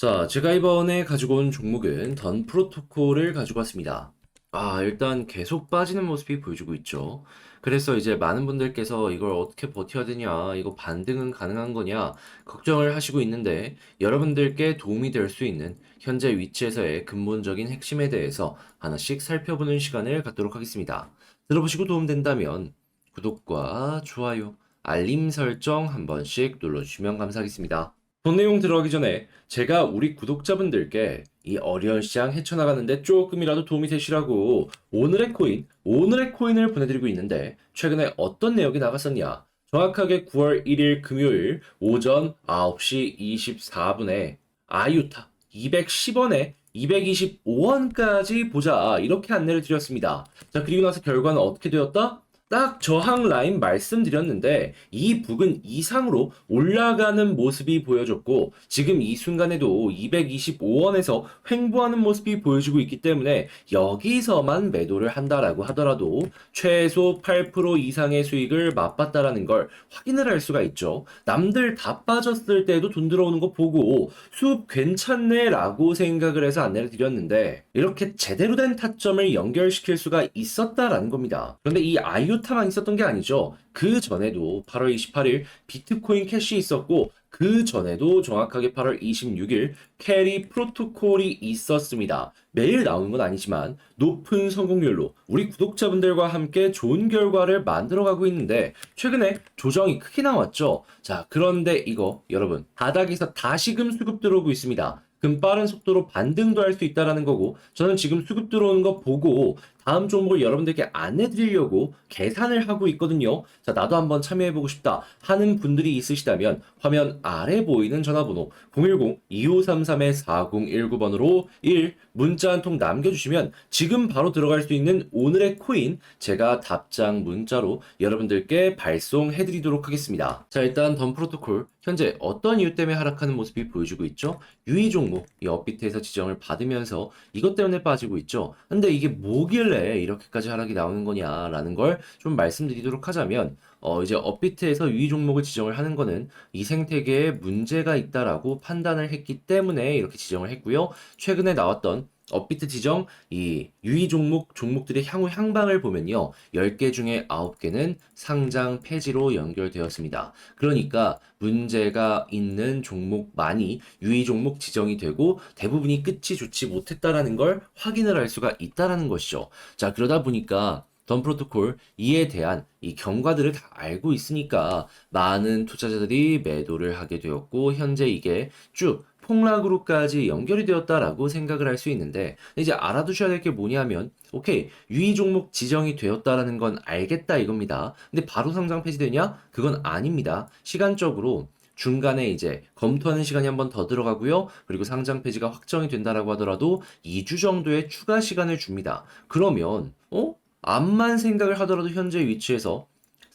자, 제가 이번에 가지고 온 종목은 던 프로토콜을 가지고 왔습니다. 아, 일단 계속 빠지는 모습이 보여주고 있죠. 그래서 이제 많은 분들께서 이걸 어떻게 버텨야 되냐, 이거 반등은 가능한 거냐, 걱정을 하시고 있는데, 여러분들께 도움이 될 수 있는 현재 위치에서의 근본적인 핵심에 대해서 하나씩 살펴보는 시간을 갖도록 하겠습니다. 들어보시고 도움된다면, 구독과 좋아요, 알림 설정 한 번씩 눌러주시면 감사하겠습니다. 본 내용 들어가기 전에 제가 우리 구독자분들께 이 어려운 시장 헤쳐나가는데 조금이라도 도움이 되시라고 오늘의 코인, 오늘의 코인을 보내드리고 있는데 최근에 어떤 내역이 나갔었냐? 정확하게 9월 1일 금요일 오전 9시 24분에 아유타 210원에 225원까지 보자 이렇게 안내를 드렸습니다. 자 그리고 나서 결과는 어떻게 되었다? 딱 저항 라인 말씀드렸는데 이 부근 이상으로 올라가는 모습이 보여졌고 지금 이 순간에도 225원에서 횡보하는 모습이 보여지고 있기 때문에 여기서만 매도를 한다라고 하더라도 최소 8% 이상의 수익을 맛봤다라는 걸 확인을 할 수가 있죠. 남들 다 빠졌을 때도 돈 들어오는 거 보고 수업 괜찮네 라고 생각을 해서 안내를 드렸는데 이렇게 제대로 된 타점을 연결시킬 수가 있었다라는 겁니다. 그런데 이 아이오 타만 있었던 게 아니죠. 그 전에도 8월 28일 비트코인 캐시 있었고 그 전에도 정확하게 8월 26일 캐리 프로토콜이 있었습니다. 매일 나오는 건 아니지만 높은 성공률로 우리 구독자분들과 함께 좋은 결과를 만들어가고 있는데 최근에 조정이 크게 나왔죠. 자, 그런데 이거 여러분 바닥에서 다시금 수급 들어오고 있습니다. 금 빠른 속도로 반등도 할 수 있다라는 거고 저는 지금 수급 들어오는 거 보고 다음 종목을 여러분들께 안내 드리려고 계산을 하고 있거든요. 자, 나도 한번 참여해 보고 싶다 하는 분들이 있으시다면 화면 아래 보이는 전화번호 010-2533-4019번으로 1 문자 한 통 남겨주시면 지금 바로 들어갈 수 있는 오늘의 코인 제가 답장 문자로 여러분들께 발송해 드리도록 하겠습니다. 자, 일단 던 프로토콜 현재 어떤 이유 때문에 하락하는 모습이 보여주고 있죠? 유의 종목 이 업비트에서 지정을 받으면서 이것 때문에 빠지고 있죠. 근데 이게 뭐길래 이렇게까지 하락이 나오는 거냐라는 걸 좀 말씀드리도록 하자면 어 이제 업비트에서 유의 종목을 지정을 하는 거는 이 생태계에 문제가 있다라고 판단을 했기 때문에 이렇게 지정을 했고요. 최근에 나왔던 업비트 지정 이 유의 종목 종목들의 향후 향방을 보면요. 10개 중에 9개는 상장 폐지로 연결되었습니다. 그러니까 문제가 있는 종목만이 유의 종목 지정이 되고 대부분이 끝이 좋지 못했다라는 걸 확인을 할 수가 있다라는 것이죠. 자, 그러다 보니까 던 프로토콜 이에 대한 이 경과들을 다 알고 있으니까 많은 투자자들이 매도를 하게 되었고 현재 이게 쭉 폭락으로까지 연결이 되었다라고 생각을 할 수 있는데 이제 알아두셔야 될 게 뭐냐면 오케이 유의 종목 지정이 되었다라는 건 알겠다 이겁니다. 근데 바로 상장 폐지되냐? 그건 아닙니다. 시간적으로 중간에 이제 검토하는 시간이 한 번 더 들어가고요. 그리고 상장 폐지가 확정이 된다라고 하더라도 2주 정도의 추가 시간을 줍니다. 그러면 어? 암만 생각을 하더라도 현재 위치에서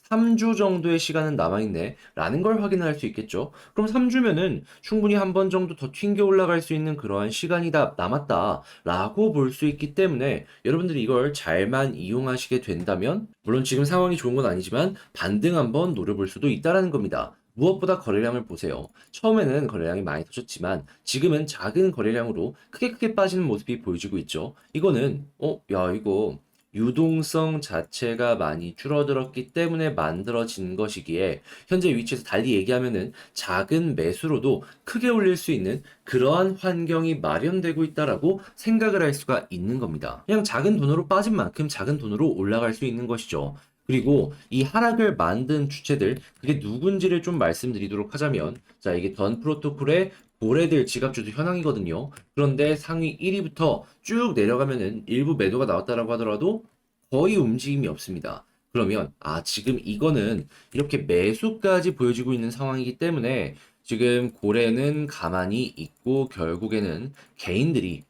3주 정도의 시간은 남아있네. 라는 걸 확인할 수 있겠죠. 그럼 3주면은 충분히 한 번 정도 더 튕겨 올라갈 수 있는 그러한 시간이 다 남았다. 라고 볼 수 있기 때문에 여러분들이 이걸 잘만 이용하시게 된다면, 물론 지금 상황이 좋은 건 아니지만 반등 한번 노려볼 수도 있다라는 겁니다. 무엇보다 거래량을 보세요. 처음에는 거래량이 많이 터졌지만 지금은 작은 거래량으로 크게 크게 빠지는 모습이 보여지고 있죠. 이거는, 어, 야, 이거 유동성 자체가 많이 줄어들었기 때문에 만들어진 것이기에 현재 위치에서 달리 얘기하면은 작은 매수로도 크게 올릴 수 있는 그러한 환경이 마련되고 있다라고 생각을 할 수가 있는 겁니다. 그냥 작은 돈으로 빠진 만큼 작은 돈으로 올라갈 수 있는 것이죠. 그리고 이 하락을 만든 주체들 그게 누군지를 좀 말씀드리도록 하자면 자 이게 던 프로토콜의 고래들 지갑주도 현황이거든요. 그런데 상위 1위부터 쭉 내려가면은 일부 매도가 나왔다라고 하더라도 거의 움직임이 없습니다. 그러면 아 지금 이거는 이렇게 매수까지 보여지고 있는 상황이기 때문에 지금 고래는 가만히 있고 결국에는 개인들이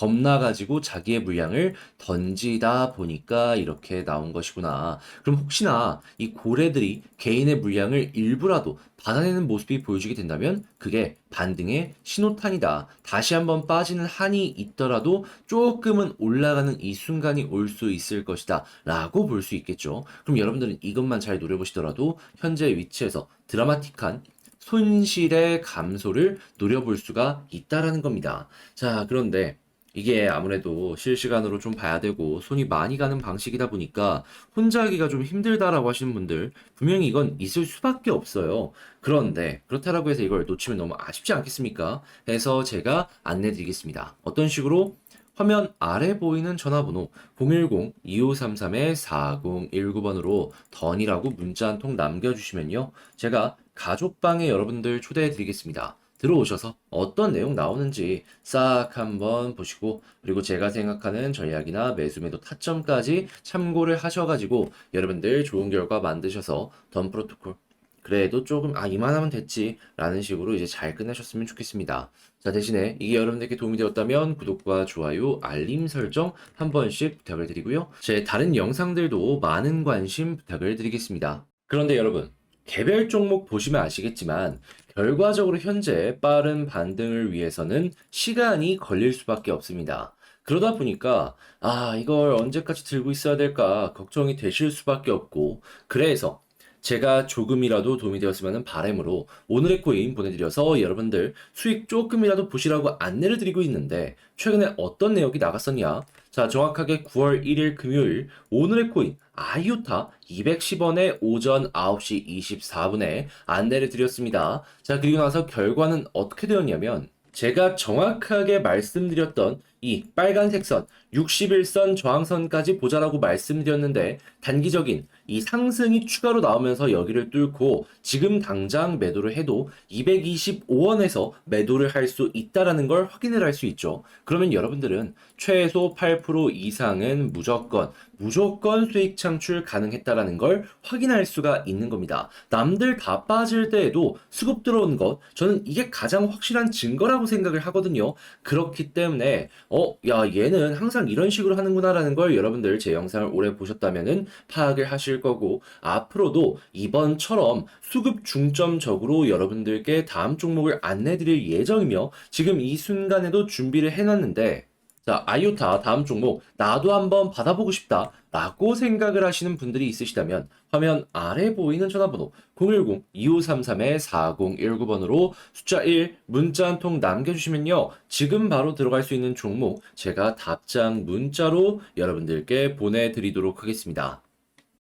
겁나가지고 자기의 물량을 던지다 보니까 이렇게 나온 것이구나. 그럼 혹시나 이 고래들이 개인의 물량을 일부라도 받아내는 모습이 보여지게 된다면 그게 반등의 신호탄이다. 다시 한번 빠지는 한이 있더라도 조금은 올라가는 이 순간이 올 수 있을 것이다. 라고 볼 수 있겠죠. 그럼 여러분들은 이것만 잘 노려보시더라도 현재 위치에서 드라마틱한 손실의 감소를 노려볼 수가 있다라는 겁니다. 자, 그런데 이게 아무래도 실시간으로 좀 봐야 되고 손이 많이 가는 방식이다 보니까 혼자 하기가 좀 힘들다라고 하시는 분들 분명히 이건 있을 수밖에 없어요. 그런데 그렇다라고 해서 이걸 놓치면 너무 아쉽지 않겠습니까? 해서 제가 안내 드리겠습니다. 어떤 식으로 화면 아래 보이는 전화번호 010-2533-4019번으로 던이라고 문자 한 통 남겨주시면요. 제가 가족방에 여러분들 초대해 드리겠습니다. 들어오셔서 어떤 내용 나오는지 싹 한번 보시고 그리고 제가 생각하는 전략이나 매수 매도 타점까지 참고를 하셔가지고 여러분들 좋은 결과 만드셔서 던 프로토콜 그래도 조금 아 이만하면 됐지 라는 식으로 이제 잘 끝내셨으면 좋겠습니다. 자 대신에 이게 여러분들께 도움이 되었다면 구독과 좋아요, 알림 설정 한 번씩 부탁을 드리고요. 제 다른 영상들도 많은 관심 부탁을 드리겠습니다. 그런데 여러분 개별 종목 보시면 아시겠지만 결과적으로 현재 빠른 반등을 위해서는 시간이 걸릴 수밖에 없습니다. 그러다 보니까 아 이걸 언제까지 들고 있어야 될까 걱정이 되실 수밖에 없고 그래서 제가 조금이라도 도움이 되었으면 하는 바람으로 오늘의 코인 보내드려서 여러분들 수익 조금이라도 보시라고 안내를 드리고 있는데 최근에 어떤 내역이 나갔었냐? 자, 정확하게 9월 1일 금요일 오늘의 코인 아이오타 210원에 오전 9시 24분에 안내를 드렸습니다. 자, 그리고 나서 결과는 어떻게 되었냐면 제가 정확하게 말씀드렸던 이 빨간색 선 61선 저항선까지 보자라고 말씀드렸는데 단기적인 이 상승이 추가로 나오면서 여기를 뚫고 지금 당장 매도를 해도 225원에서 매도를 할 수 있다라는 걸 확인을 할 수 있죠. 그러면 여러분들은 최소 8% 이상은 무조건 무조건 수익 창출 가능했다라는 걸 확인할 수가 있는 겁니다. 남들 다 빠질 때에도 수급 들어온 것 저는 이게 가장 확실한 증거라고 생각을 하거든요. 그렇기 때문에 어, 야, 얘는 항상 이런 식으로 하는구나라는 걸 여러분들 제 영상을 오래 보셨다면은 파악을 하실 거고, 앞으로도 이번처럼 수급 중점적으로 여러분들께 다음 종목을 안내 드릴 예정이며, 지금 이 순간에도 준비를 해놨는데, 자, 아이오타 다음 종목 나도 한번 받아보고 싶다 라고 생각을 하시는 분들이 있으시다면 화면 아래 보이는 전화번호 010-2533-4019번으로 숫자 1 문자 한 통 남겨주시면요. 지금 바로 들어갈 수 있는 종목 제가 답장 문자로 여러분들께 보내드리도록 하겠습니다.